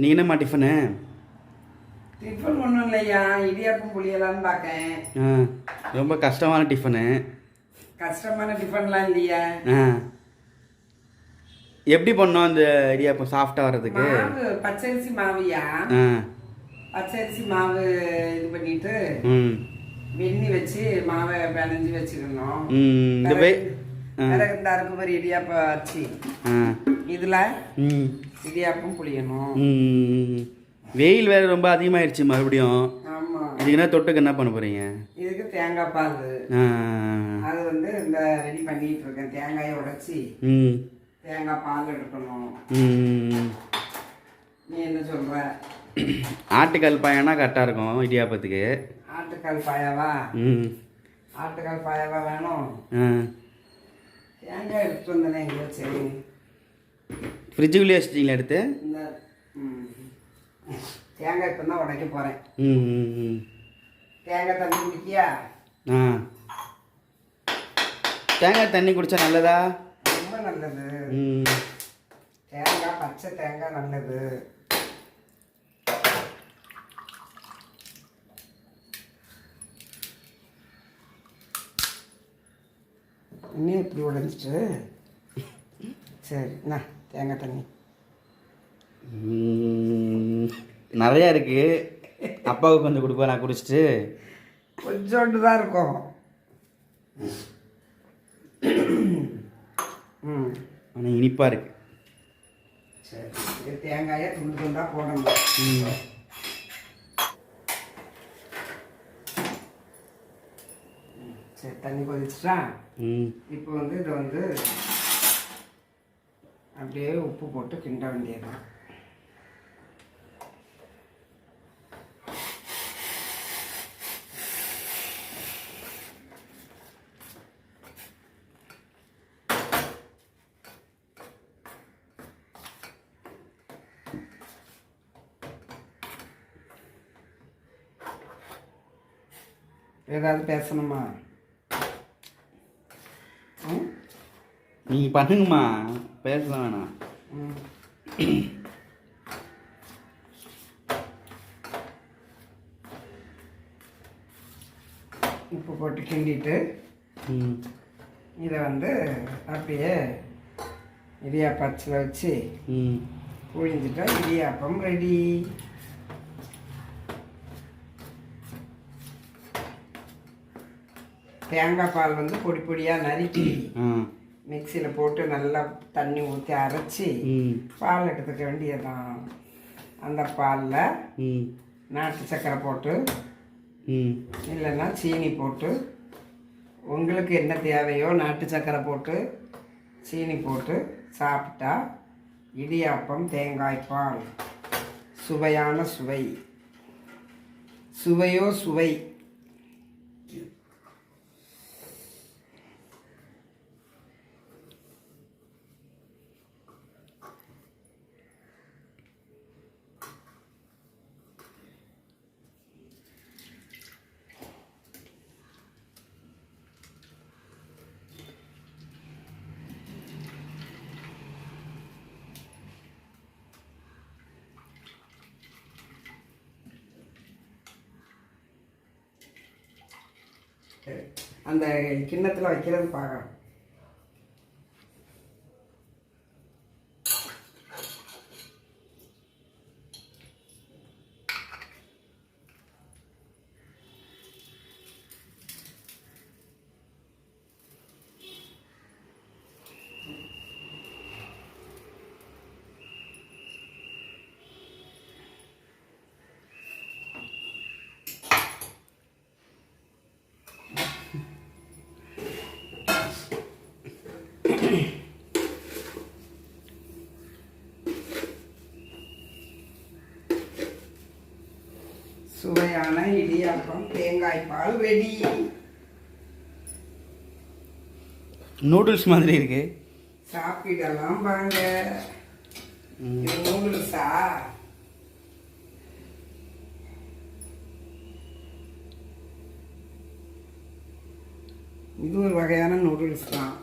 நீ என்னம்மா tiffin tiffin ஒன்றும் இல்லையா? இடியாப்பம் புளியலான்னு பார்க்கேன் ஆ ரொம்ப கஷ்டமான டிஃபனு கஷ்டமான டிஃபன்லாம் இல்லையா. ஆ. எப்படி பண்ணோம் அந்த இடியாப்பம் சாஃப்டாக வர்றதுக்கு? மாவு பச்சரிசி மாவுயா? ஆ. பச்சரிசி மாவு இது பண்ணிட்டு ம். வெண்ணி வச்சு மாவை பிணைஞ்சு வச்சுக்கணும் ம் இந்த அரைப்பு மாதிரி இடியாப்பம் வச்சு. ஆ. இதுல இடியாப்பம் புளியணும். வெயில் வேறு ரொம்ப அதிகமாகிடுச்சு மறுபடியும். ஆமா. இதுக்கு என்ன தொட்டுக்கு என்ன பண்ண போகிறீங்க இதுக்கு தேங்காய் பால் அது வந்து இந்த ரெடி பண்ணிட்டு இருக்கேன். தேங்காயை உடைச்சி ம். தேங்காய் பால் எடுக்கணும். ம். நீ என்ன சொல்ற? ஆட்டுக்கால் பாயனா கரெக்டாக இருக்கும் இடியாப்பத்துக்கு? ஆட்டுக்கால் பாயாவா? ம். ஆட்டுக்கால் பாயாவா வேணும்? தேங்காய் எடுத்து வந்தேனே எங்கே சரி ஃப்ரிட்ஜுக்குள்ளேயே வச்சிட்டிங்களா எடுத்து. தேங்காய் இப்போ தான் உடைக்க போகிறேன் ம் தேங்காய் தண்ணி குடிக்கியா? ஆ. தேங்காய் தண்ணி குடிச்சா நல்லதா? ரொம்ப நல்லது. ம். தேங்காய் பச்சை தேங்காய் நல்லது. இன்னும் இப்படி உடைஞ்சிட்டு? சரி என்ன தேங்காய் தண்ணி. நிறையா இருக்கு. அப்பாவுக்கு கொஞ்சம் கொடுப்பேன் நான் குடிச்சிட்டு. கொஞ்சோண்டு தான் இருக்கும். ம். ஆனால் இனிப்பாக இருக்கு. சரி தேங்காயை துண்டு துண்டாக போடணும். சரி தண்ணி கொதிச்சுட்டா? இப்போ வந்து இதை வந்து அப்படியே உப்பு போட்டு கிண்ட வேண்டியதுதான். ஏதாவது பேசணுமா? ம் நீங்கள் பண்ணுங்கம்மா. பேசலாம் வேணாம். உப்பு போட்டு கிண்டிட்டு இதை வந்து அப்படியே இடியாப்பச்சில் வச்சு ம். புழிஞ்சிட்டா இடியாப்பம் ரெடி தேங்காய் பால் வந்து பொடி பொடியாக நறுக்கி மிக்சியில் போட்டு நல்லா தண்ணி ஊற்றி அரைச்சி பால் எடுத்துக்க வேண்டியதுதான். அந்த பாலில் நாட்டு சர்க்கரை போட்டு இல்லைன்னா சீனி போட்டு உங்களுக்கு என்ன தேவையோ நாட்டு சர்க்கரை போட்டு சீனி போட்டு சாப்பிட்டா இடியாப்பம் தேங்காய் பால். சுவையான சுவை. சுவையோ சுவை. அந்த கிண்ணத்தில் வைக்கிறது பார்க்கலாம் சுவையான இடியாப்பம் தேங்காய் பால் ரெடி நூடுல்ஸ் மாதிரி இருக்கு. சாப்பிடலாம் வாங்க. நூடுல்ஸா இது ஒரு வகையான நூடுல்ஸ் தான்.